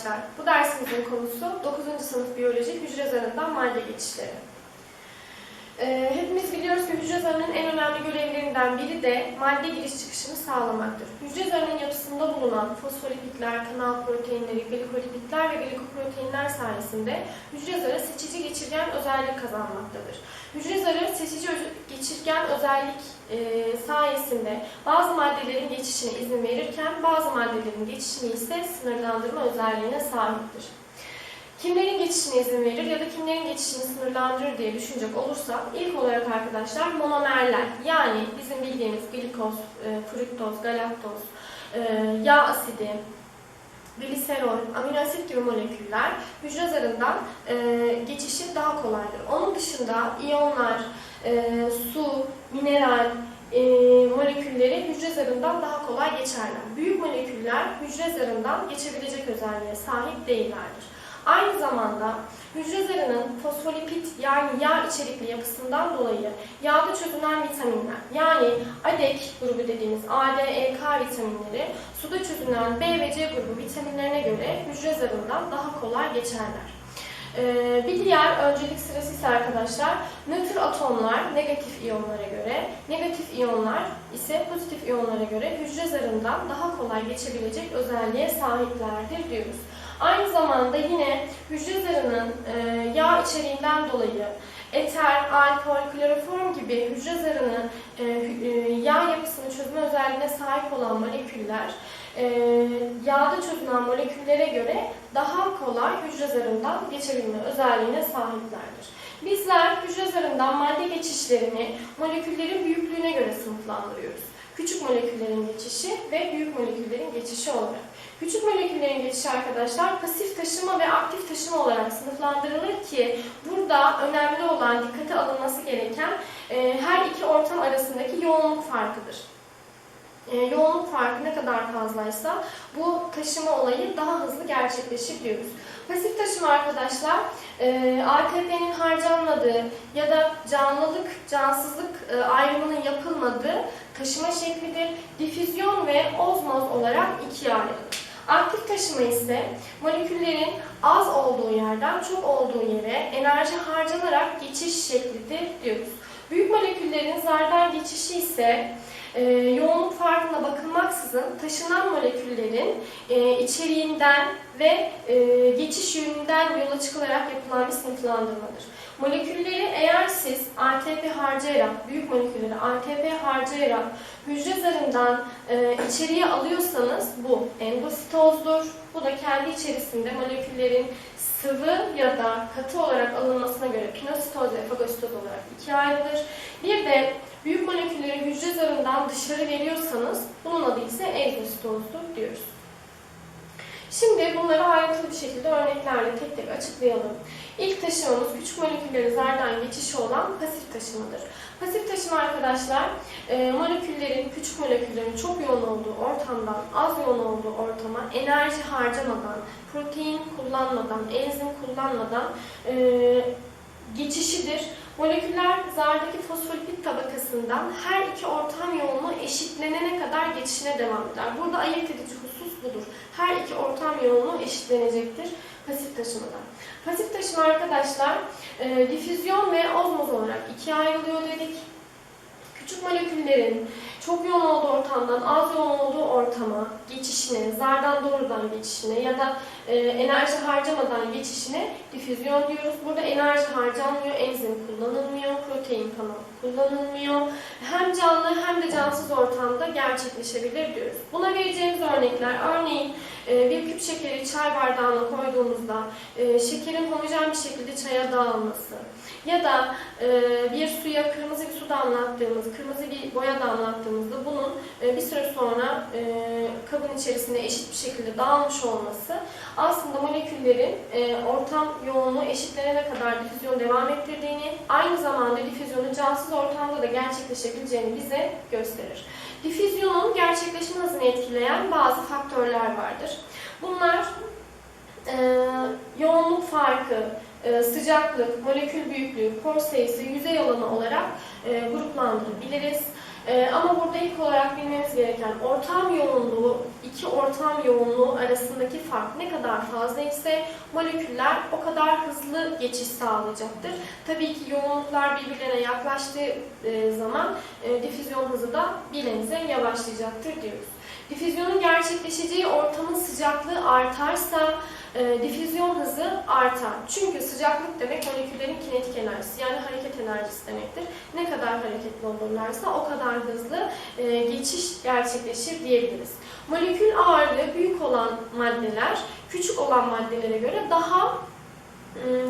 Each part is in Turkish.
arkadaşlar. Bu dersimizin konusu 9. sınıf biyoloji hücre zarından madde geçişleri. Ee, hepimiz biliyoruz ki hücre zarının en önemli görevlerinden biri de madde giriş çıkışını sağlamaktır. Hücre zarının yapısında bulunan fosfolipitler, kanal proteinleri, glikolipitler ve glikoproteinler sayesinde hücre zarı seçici geçirgen özellik kazanmaktadır. Hücre zarı seçici geçirgen özellik e, sayesinde bazı maddelerin geçişine izin verirken bazı maddelerin geçişini ise sınırlandırma özelliğine sahiptir. Kimlerin geçişine izin verir ya da kimlerin geçişini sınırlandırır diye düşünecek olursak ilk olarak arkadaşlar monomerler yani bizim bildiğimiz glikoz, e, fruktoz, galaktoz, e, yağ asidi, gliserol, amino asit gibi moleküller hücre zarından e, geçişi daha kolaydır. Onun dışında iyonlar, su, mineral e, molekülleri hücre zarından daha kolay geçerler. Büyük moleküller hücre zarından geçebilecek özelliğe sahip değillerdir. Aynı zamanda hücre zarının fosfolipid yani yağ içerikli yapısından dolayı yağda çözünen vitaminler yani ADEK grubu dediğimiz A, D, E, K vitaminleri suda çözünen B ve C grubu vitaminlerine göre hücre zarından daha kolay geçerler. Ee, bir diğer öncelik sırası ise arkadaşlar nötr atomlar negatif iyonlara göre, negatif iyonlar ise pozitif iyonlara göre hücre zarından daha kolay geçebilecek özelliğe sahiplerdir diyoruz. Aynı zamanda yine hücre zarının e, yağ içeriğinden dolayı eter, alkol, kloroform gibi hücre zarını e, e, yağ yapısını çözme özelliğine sahip olan moleküller e, yağda çözünen moleküllere göre daha kolay hücre zarından geçebilme özelliğine sahiplerdir. Bizler hücre zarından madde geçişlerini moleküllerin büyüklüğüne göre sınıflandırıyoruz. Küçük moleküllerin geçişi ve büyük moleküllerin geçişi olarak. Küçük moleküllerin geçişi arkadaşlar pasif taşıma ve aktif taşıma olarak sınıflandırılır ki burada önemli olan dikkate alınması gereken e, her iki ortam arasındaki yoğunluk farkıdır. E, yoğunluk farkı ne kadar fazlaysa bu taşıma olayı daha hızlı gerçekleşir diyoruz. Pasif taşıma arkadaşlar e, ATP'nin harcanmadığı ya da canlılık, cansızlık e, ayrımının yapılmadığı taşıma şeklidir. Difüzyon ve ozmoz olarak ikiye ayrılır. Aktif taşıma ise moleküllerin az olduğu yerden çok olduğu yere enerji harcanarak geçiş şeklidir diyoruz. Büyük moleküllerin zardan geçişi ise e, yoğunluk farkına bakılmaksızın taşınan moleküllerin e, içeriğinden ve e, geçiş yönünden yola çıkılarak yapılan bir sınıflandırmadır. Molekülleri eğer siz ATP harcayarak, büyük molekülleri ATP harcayarak hücre zarından e, içeriye alıyorsanız bu endositozdur. Bu da kendi içerisinde moleküllerin sıvı ya da katı olarak alınmasına göre pinositoz ve fagositoz olarak ikiye ayrılır. Bir de büyük molekülleri hücre zarından dışarı veriyorsanız bunun adı ise egzositozdur diyoruz. Şimdi bunları ayrıntılı bir şekilde örneklerle tek tek açıklayalım. İlk taşımamız küçük moleküllerin zardan geçişi olan pasif taşımadır. Pasif taşıma arkadaşlar e, moleküllerin, küçük moleküllerin çok yoğun olduğu ortamdan az yoğun olduğu ortama enerji harcamadan, protein kullanmadan, enzim kullanmadan e, geçişidir. Moleküller zardaki fosfolipid tabakasından her iki ortam yoğunluğu eşitlenene kadar geçişine devam eder. Burada ayırt edici husus budur. Her iki ortam yoğunluğu eşitlenecektir pasif taşımadan. Pasif taşıma arkadaşlar e, difüzyon ve ozmoz olarak ikiye ayrılıyor dedik. Küçük moleküllerin çok yoğun olduğu ortamdan az yoğun olduğu ortama geçişine, zardan doğrudan geçişine ya da e, enerji harcamadan geçişine difüzyon diyoruz. Burada enerji harcanmıyor, enzim kullanılmıyor, protein kanal kullanılmıyor. Hem canlı hem de cansız ortamda gerçekleşebilir diyoruz. Buna vereceğimiz örnekler örneğin e, bir küp şekeri çay bardağına koyduğumuzda e, şekerin homojen bir şekilde çaya dağılması ya da bir suya kırmızı bir su damlattığımız, kırmızı bir boya damlattığımızda bunun bir süre sonra kabın içerisinde eşit bir şekilde dağılmış olması aslında moleküllerin e, ortam yoğunluğu eşitlenene kadar difüzyon devam ettirdiğini, aynı zamanda difüzyonun cansız ortamda da gerçekleşebileceğini bize gösterir. Difüzyonun gerçekleşme hızını etkileyen bazı faktörler vardır. Bunlar e, yoğunluk farkı, e, sıcaklık, molekül büyüklüğü, por sayısı, yüzey alanı olarak e, gruplandırabiliriz. Ee, ama burada ilk olarak bilmemiz gereken ortam yoğunluğu, iki ortam yoğunluğu arasındaki fark ne kadar fazla ise moleküller o kadar hızlı geçiş sağlayacaktır. Tabii ki yoğunluklar birbirlerine yaklaştığı e, zaman e, difüzyon hızı da bir nebze yavaşlayacaktır diyoruz. Difüzyonun gerçekleşeceği ortamın sıcaklığı artarsa e, difüzyon hızı artar. Çünkü sıcaklık demek moleküllerin kinetik enerjisi yani hareket enerjisi demektir. Ne kadar hareketli olurlarsa o kadar hızlı e, geçiş gerçekleşir diyebiliriz. Molekül ağırlığı büyük olan maddeler küçük olan maddelere göre daha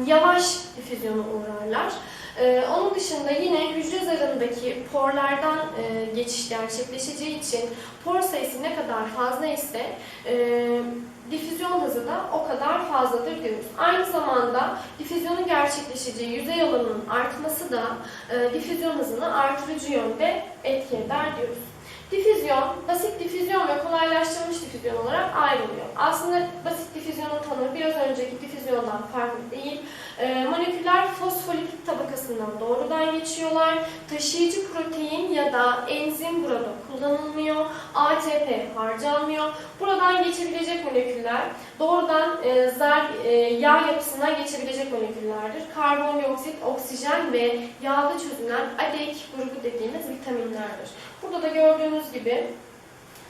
yavaş difüzyona uğrarlar. Ee, onun dışında yine hücre zarındaki porlardan e, geçiş gerçekleşeceği için por sayısı ne kadar fazla ise e, difüzyon hızı da o kadar fazladır diyoruz. Aynı zamanda difüzyonun gerçekleşeceği yüzey alanının artması da e, difüzyon hızını artırıcı yönde etki eder diyoruz. Difüzyon, basit difüzyon ve kolaylaştırılmış difüzyon olarak ayrılıyor. Aslında basit difüzyonun tanımı biraz önceki difüzyondan farklı değil. E, moleküller fosfolipid tabakasından doğrudan geçiyorlar. Taşıyıcı protein ya da enzim burada kullanılmıyor. ATP harcanmıyor. Buradan geçebilecek moleküller doğrudan e, zar, e, yağ yapısından geçebilecek moleküllerdir. Karbondioksit, oksijen ve yağda çözünen ADEK grubu dediğimiz vitaminlerdir. Burada da gördüğünüz gibi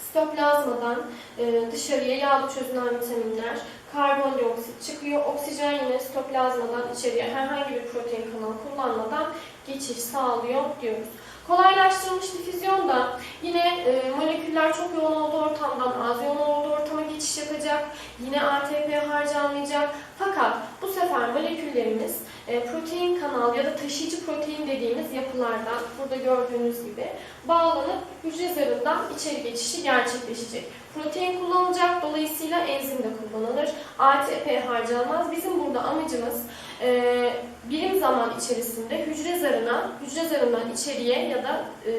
sitoplazmadan e, dışarıya yağda çözünen vitaminler, karbondioksit çıkıyor. Oksijen yine sitoplazmadan içeriye herhangi bir protein kanalı kullanmadan geçiş sağlıyor diyoruz. Kolaylaştırılmış difüzyon da yine e, moleküller çok yoğun olduğu ortamdan az yoğun olduğu ortama geçiş yapacak. Yine ATP harcanmayacak. Fakat bu sefer moleküllerimiz protein kanal ya da taşıyıcı protein dediğimiz yapılardan burada gördüğünüz gibi bağlanıp hücre zarından içeri geçişi gerçekleşecek. Protein kullanılacak, dolayısıyla enzim de kullanılır. ATP harcanmaz. Bizim burada amacımız e, birim zaman içerisinde hücre zarına, hücre zarından içeriye ya da e,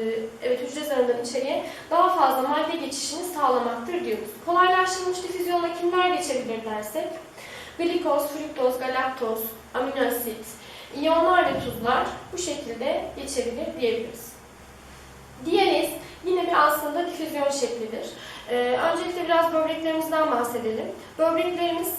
evet hücre zarından içeriye daha fazla madde geçişini sağlamaktır diyoruz. Kolaylaştırılmış difüzyonla kimler geçebilir dersek, glikoz, fruktoz, galaktoz, amino asit, iyonlar ve tuzlar bu şekilde geçebilir diyebiliriz. Diyaliz yine bir aslında difüzyon şeklidir. Ee, öncelikle biraz böbreklerimizden bahsedelim. Böbreklerimiz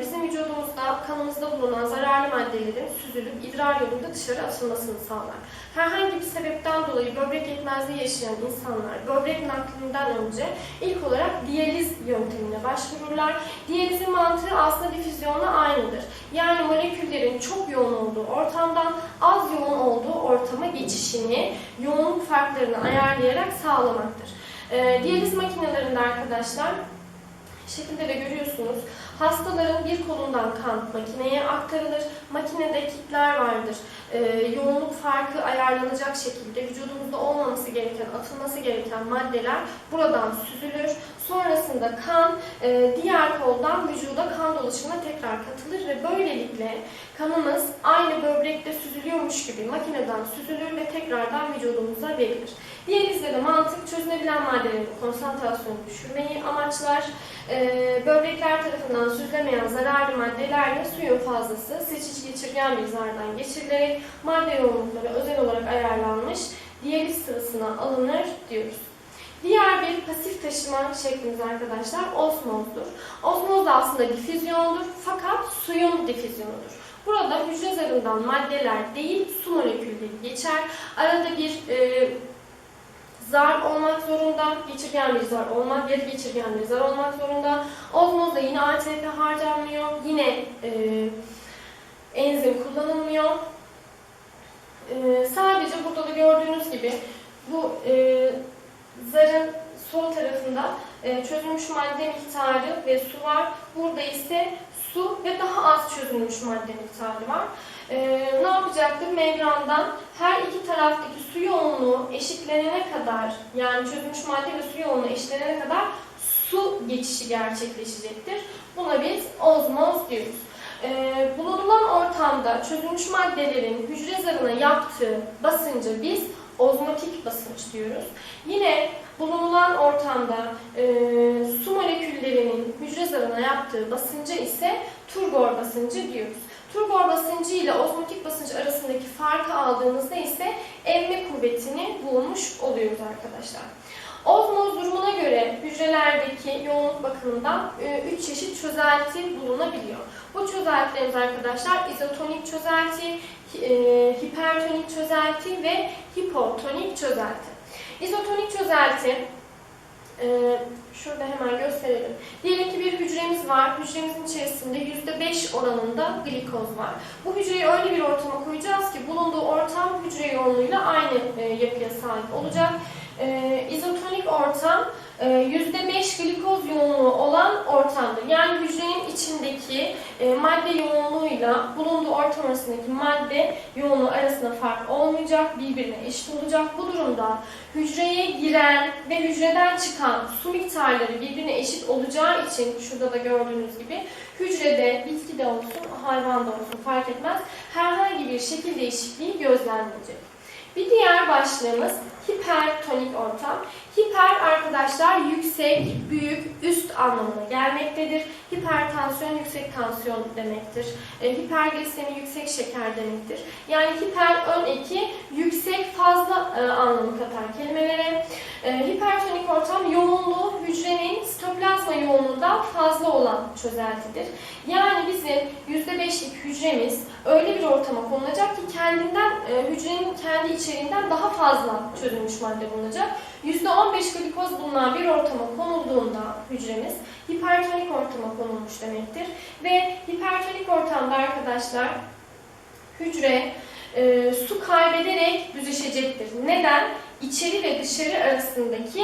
bizim vücudumuzda, kanımızda bulunan zararlı maddelerin süzülüp idrar yolunda dışarı atılmasını sağlar. Herhangi bir sebepten dolayı böbrek yetmezliği yaşayan insanlar böbrek naklinden önce ilk olarak diyaliz yöntemine başvururlar. Diyalizin mantığı aslında difüzyonla aynıdır. Yani moleküllerin çok yoğun olduğu ortamdan az yoğun olduğu ortama geçişini yoğunluk farklarını ayarlayarak sağlamaktır. E, diyaliz makinelerinde arkadaşlar şekilde de görüyorsunuz. Hastaların bir kolundan kan makineye aktarılır. Makinede kitler vardır. Ee, yoğunluk farkı ayarlanacak şekilde vücudumuzda olmaması gereken, atılması gereken maddeler buradan süzülür. Sonrasında kan e, diğer koldan vücuda kan dolaşımına tekrar katılır ve böylelikle kanımız aynı böbrekte süzülüyormuş gibi makineden süzülür ve tekrardan vücudumuza verilir. Diyalizde de mantık çözünebilen maddelerin konsantrasyonu düşürmeyi amaçlar. Ee, böbrekler tarafından süzülemeyen zararlı maddelerle suyun fazlası seçici geçirgen bir zardan geçirilerek madde yoğunlukları özel olarak ayarlanmış diyaliz sırasına alınır diyoruz. Diğer bir pasif taşıma şeklimiz arkadaşlar osmozdur. Osmoz da aslında difüzyondur fakat suyun difüzyonudur. Burada hücre zarından maddeler değil su molekülleri geçer. Arada bir e, zar olmak zorunda, geçirgen bir zar olmak, yarı geçirgen bir zar olmak zorunda. Osmozda yine ATP harcanmıyor, yine e, enzim kullanılmıyor. E, sadece burada da gördüğünüz gibi bu e, zarın sol tarafında e, çözülmüş madde miktarı ve su var. Burada ise su ve daha az çözülmüş madde miktarı var. E, ne yapacaktır? Membrandan her iki taraftaki su yoğunluğu eşitlenene kadar yani çözülmüş madde ve su yoğunluğu eşitlenene kadar su geçişi gerçekleşecektir. Buna biz ozmoz diyoruz. Ee, bulunulan ortamda çözülmüş maddelerin hücre zarına yaptığı basıncı biz ozmotik basınç diyoruz. Yine bulunulan ortamda e, su moleküllerinin hücre zarına yaptığı basıncı ise turgor basıncı diyoruz. Turgor basıncı ile ozmotik basınç arasındaki farkı aldığımızda ise emme kuvvetini bulmuş oluyoruz arkadaşlar. Ozmoz durumuna göre hücrelerdeki yoğunluk bakımından 3 çeşit çözelti bulunabiliyor. Bu çözeltilerimiz arkadaşlar izotonik çözelti, e, hipertonik çözelti ve hipotonik çözelti. İzotonik çözelti ee, şurada hemen gösterelim. Diyelim ki bir hücremiz var. Hücremizin içerisinde %5 oranında glikoz var. Bu hücreyi öyle bir ortama koyacağız ki bulunduğu ortam hücre yoğunluğuyla aynı e, yapıya sahip olacak. E, ortam e, %5 glikoz yoğunluğu olan ortamdır. Yani hücrenin içindeki e, madde yoğunluğuyla bulunduğu ortam arasındaki madde yoğunluğu arasında fark olmayacak, birbirine eşit olacak. Bu durumda hücreye giren ve hücreden çıkan su miktarları birbirine eşit olacağı için şurada da gördüğünüz gibi hücrede bitki de olsun, hayvan da olsun fark etmez herhangi bir şekil değişikliği gözlenmeyecek. Bir diğer başlığımız hipertonik ortam. Hiper arkadaşlar yüksek, büyük, üst anlamına gelmektedir. Hipertansiyon yüksek tansiyon demektir. E, hiperglisemi yüksek şeker demektir. Yani hiper ön eki yüksek fazla e, anlamı katar kelimelere. E, hipertonik ortam yoğunluğu hücrenin sitoplazma yoğunluğundan fazla olan çözeltidir. Yani bizim %5'lik hücremiz öyle bir ortama konulacak ki kendinden e, hücrenin kendi içeriğinden daha fazla çözülmüş madde bulunacak. %15 glikoz bulunan bir ortama konulduğunda hücremiz hipertonik ortama konulmuş demektir. Ve hipertonik ortamda arkadaşlar hücre e, su kaybederek büzüşecektir. Neden? İçeri ve dışarı arasındaki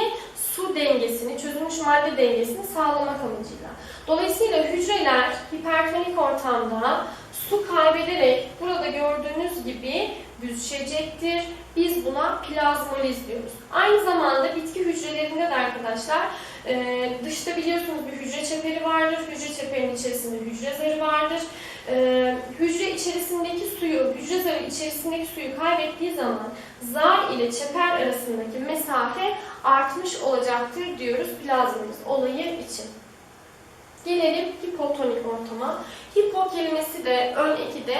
su dengesini, çözülmüş madde dengesini sağlamak amacıyla. Dolayısıyla hücreler hipertonik ortamda su kaybederek burada gördüğünüz gibi büzüşecektir. Biz buna plazmoliz diyoruz. Aynı zamanda bitki hücrelerinde de arkadaşlar e, dışta biliyorsunuz bir hücre çeperi vardır. Hücre çeperinin içerisinde hücre zarı vardır. E, hücre içerisindeki suyu, hücre zarı içerisindeki suyu kaybettiği zaman zar ile çeper arasındaki mesafe artmış olacaktır diyoruz plazmoliz olayı için. Gelelim hipotonik ortama. Hipo kelimesi de ön eki de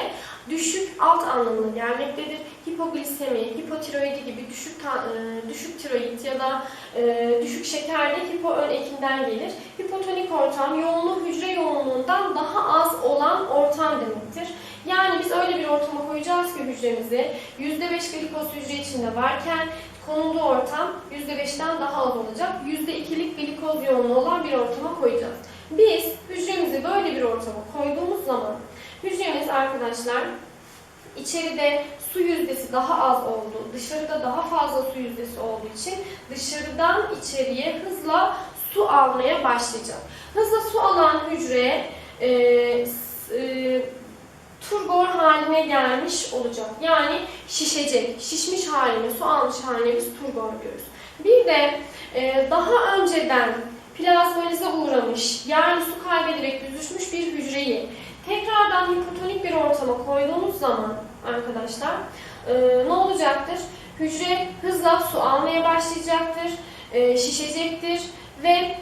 düşük alt anlamına gelmektedir. Hipoglisemi, hipotiroidi gibi düşük e, düşük tiroid ya da e, düşük şekerde hipo ön ekinden gelir. Hipotonik ortam yoğunluğu hücre yoğunluğundan daha az olan ortam demektir. Yani biz öyle bir ortama koyacağız ki hücremizi %5 glikoz hücre içinde varken konulduğu ortam %5'ten daha az olacak. %2'lik glikoz yoğunluğu olan bir ortama koyacağız. Biz hücremizi böyle bir ortama koyduğumuz zaman hücremiz arkadaşlar içeride su yüzdesi daha az olduğu, dışarıda daha fazla su yüzdesi olduğu için dışarıdan içeriye hızla su almaya başlayacak. Hızla su alan hücre e, e, turgor haline gelmiş olacak. Yani şişecek. Şişmiş haline, su almış haline biz turgor diyoruz. Bir de e, daha önceden plazmolize uğramış, yani su kaybederek büzüşmüş bir hücreyi tekrardan hipotonik bir ortama koyduğumuz zaman arkadaşlar e, ne olacaktır? Hücre hızla su almaya başlayacaktır, e, şişecektir ve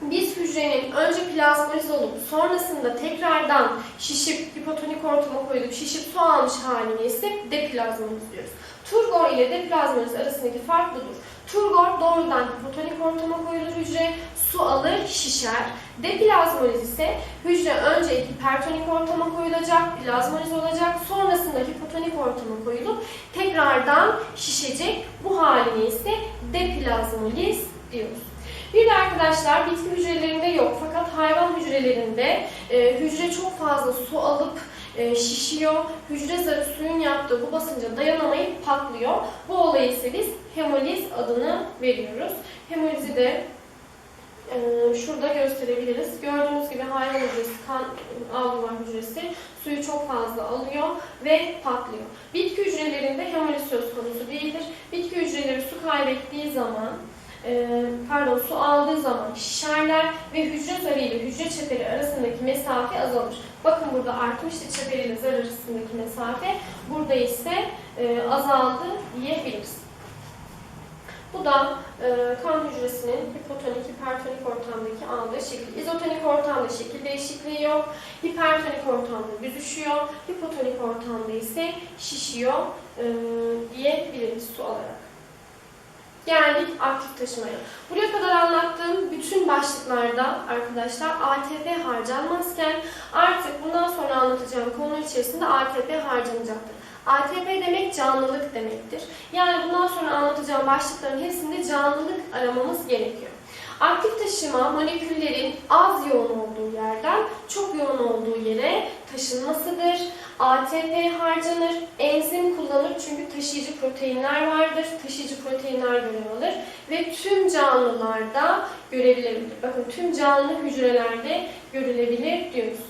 biz hücrenin önce plazmolize olup sonrasında tekrardan şişip hipotonik ortama koyulup şişip su almış halini ise deplazmoliz diyoruz. Turgor ile deplazmoliz arasındaki fark budur. Turgor doğrudan hipotonik ortama koyulur hücre, su alır, şişer. Deplazmoliz ise hücre önce hipertonik ortama koyulacak, plazmoliz olacak, sonrasında hipotonik ortama koyulup tekrardan şişecek. Bu halini ise deplazmoliz diyoruz. Bir de arkadaşlar bitki hücrelerinde yok fakat hayvan hücrelerinde e, hücre çok fazla su alıp e, şişiyor. Hücre zarı suyun yaptığı bu basınca dayanamayıp patlıyor. Bu olaya ise biz hemoliz adını veriyoruz. Hemolizi de e, şurada gösterebiliriz. Gördüğünüz gibi hayvan hücresi, kan algılar hücresi suyu çok fazla alıyor ve patlıyor. Bitki hücrelerinde hemoliz söz konusu değildir. Bitki hücreleri su kaybettiği zaman e, pardon su aldığı zaman şişerler ve hücre zarı ile hücre çeperi arasındaki mesafe azalır. Bakın burada artmıştı çeperi ile zar arasındaki mesafe. Burada ise e, azaldı diyebiliriz. Bu da e, kan hücresinin hipotonik, hipertonik ortamdaki aldığı şekil. İzotonik ortamda şekil değişikliği yok. Hipertonik ortamda büzüşüyor. Hipotonik ortamda ise şişiyor e, diyebiliriz su alarak. Geldik aktif taşımaya. Buraya kadar anlattığım bütün başlıklarda arkadaşlar ATP harcanmazken artık bundan sonra anlatacağım konu içerisinde ATP harcanacaktır. ATP demek canlılık demektir. Yani bundan sonra anlatacağım başlıkların hepsinde canlılık aramamız gerekiyor. Aktif taşıma moleküllerin az yoğun olduğu yerden çok yoğun olduğu yere taşınmasıdır. ATP harcanır, enzim kullanır çünkü taşıyıcı proteinler vardır. Taşıyıcı proteinler görev alır ve tüm canlılarda görülebilir. Bakın tüm canlı hücrelerde görülebilir diyoruz.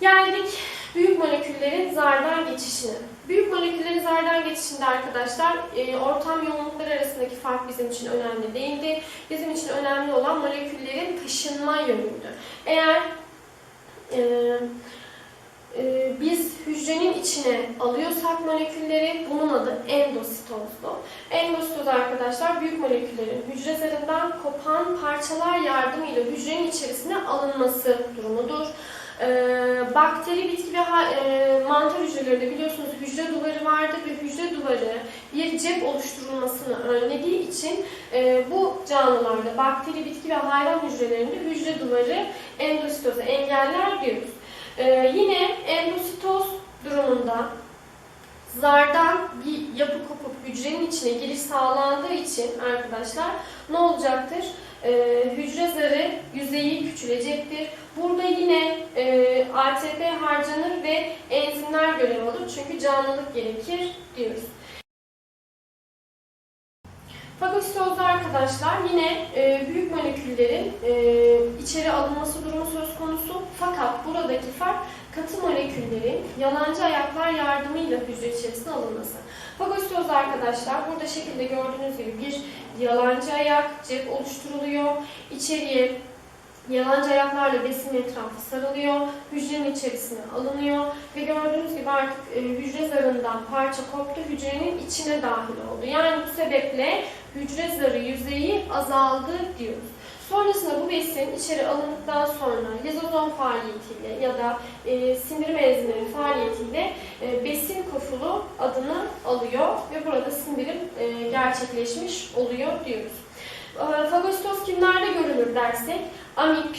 Geldik büyük moleküllerin zardan geçişine. Büyük moleküllerin zardan geçişinde arkadaşlar e, ortam yoğunlukları arasındaki fark bizim için önemli değildi. Bizim için önemli olan moleküllerin taşınma yönüydü. Eğer e, e, biz hücrenin içine alıyorsak molekülleri bunun adı endositozdu. Endositoz arkadaşlar büyük moleküllerin hücre zarından kopan parçalar yardımıyla hücrenin içerisine alınması durumudur. Ee, bakteri, bitki ve e, mantar hücrelerinde biliyorsunuz hücre duvarı vardır ve hücre duvarı bir cep oluşturulmasını önlediği için e, bu canlılarda bakteri, bitki ve hayvan hücrelerinde hücre duvarı endositozu engeller diyoruz. Ee, yine endositoz durumunda zardan bir yapı kopup hücrenin içine giriş sağlandığı için arkadaşlar ne olacaktır? Ee, hücre zarı yüzeyi küçülecektir. Burada yine e, ATP harcanır ve enzimler görev alır çünkü canlılık gerekir diyoruz. Fagositozda arkadaşlar yine e, büyük moleküllerin e, içeri alınması durumu söz konusu. Fakat buradaki fark katı moleküllerin yalancı ayaklar yardımıyla hücre içerisine alınması. Fagositozda arkadaşlar burada şekilde gördüğünüz gibi bir yalancı ayak, cep oluşturuluyor. İçeriye Yalancı ayaklarla besin etrafı sarılıyor, hücrenin içerisine alınıyor ve gördüğünüz gibi artık e, hücre zarından parça koptu, hücrenin içine dahil oldu. Yani bu sebeple hücre zarı yüzeyi azaldı diyoruz. Sonrasında bu besin içeri alındıktan sonra lizozom faaliyetiyle ya da e, sindirim enzimleri faaliyetiyle e, besin kofulu adını alıyor ve burada sindirim e, gerçekleşmiş oluyor diyoruz. E, Fagositoz kimlerde görülür dersek amip,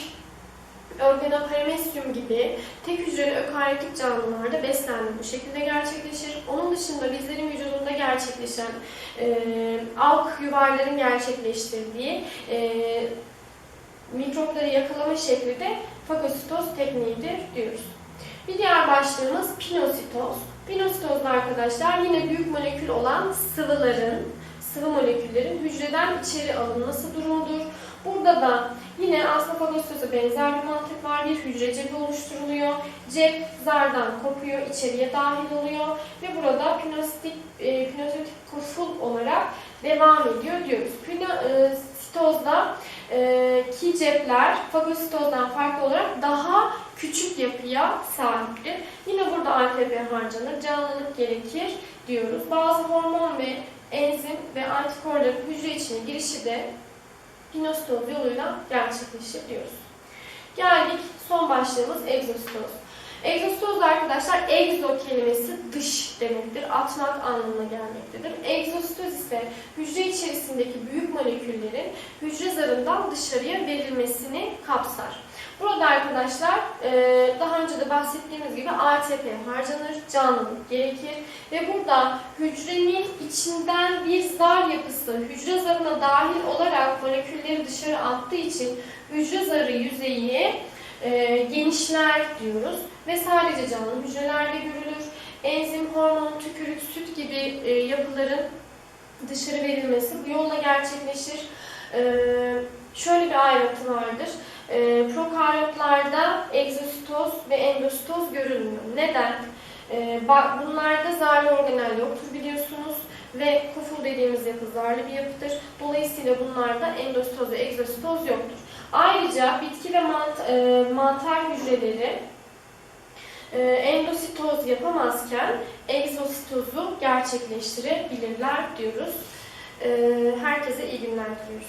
Organoparamecium gibi tek hücreli ökaryotik canlılarda beslenme bu şekilde gerçekleşir. Onun dışında bizlerin vücudunda gerçekleşen e, alk yuvarların gerçekleştirdiği e, mikropları yakalama şekli de fagositoz tekniğidir diyoruz. Bir diğer başlığımız pinositoz. Pinositozda arkadaşlar yine büyük molekül olan sıvıların, sıvı moleküllerin hücreden içeri alınması durumudur. Burada da yine aslında fagositoza benzer bir mantık var. Bir hücre cebi oluşturuluyor. Cep zardan kopuyor, içeriye dahil oluyor ve burada pinositik, e, pinositik koful olarak devam ediyor diyoruz. Pinositozda e, ki cepler fagositozdan farklı olarak daha küçük yapıya sahiptir. Yine burada ATP harcanır, canlılık gerekir diyoruz. Bazı hormon ve enzim ve antikorların hücre içine girişi de pinositoz yoluyla gerçekleşir diyoruz. Geldik son başlığımız egzositoz. Egzositoz arkadaşlar egzo kelimesi dış demektir. Atmak anlamına gelmektedir. Egzositoz ise hücre içerisindeki büyük moleküllerin hücre zarından dışarıya verilmesini kapsar. Burada arkadaşlar e, daha önce de bahsettiğimiz gibi ATP harcanır, canlılık gerekir ve burada hücrenin içinden bir zar yapısı hücre zarına dahil olarak molekülleri dışarı attığı için hücre zarı yüzeyi e, genişler diyoruz ve sadece canlı hücrelerde görülür. Enzim, hormon, tükürük, süt gibi e, yapıların dışarı verilmesi bu yolla gerçekleşir. E, şöyle bir ayrıntı vardır. E, prokaryotlarda egzositoz ve endositoz görülmüyor. Neden? Bunlarda zarlı organel yoktur biliyorsunuz ve koful dediğimiz yapı zarlı bir yapıdır. Dolayısıyla bunlarda endositoz ve egzositoz yoktur. Ayrıca bitki ve mant mantar hücreleri endositoz yapamazken egzositozu gerçekleştirebilirler diyoruz. Ee, herkese iyi günler diliyoruz.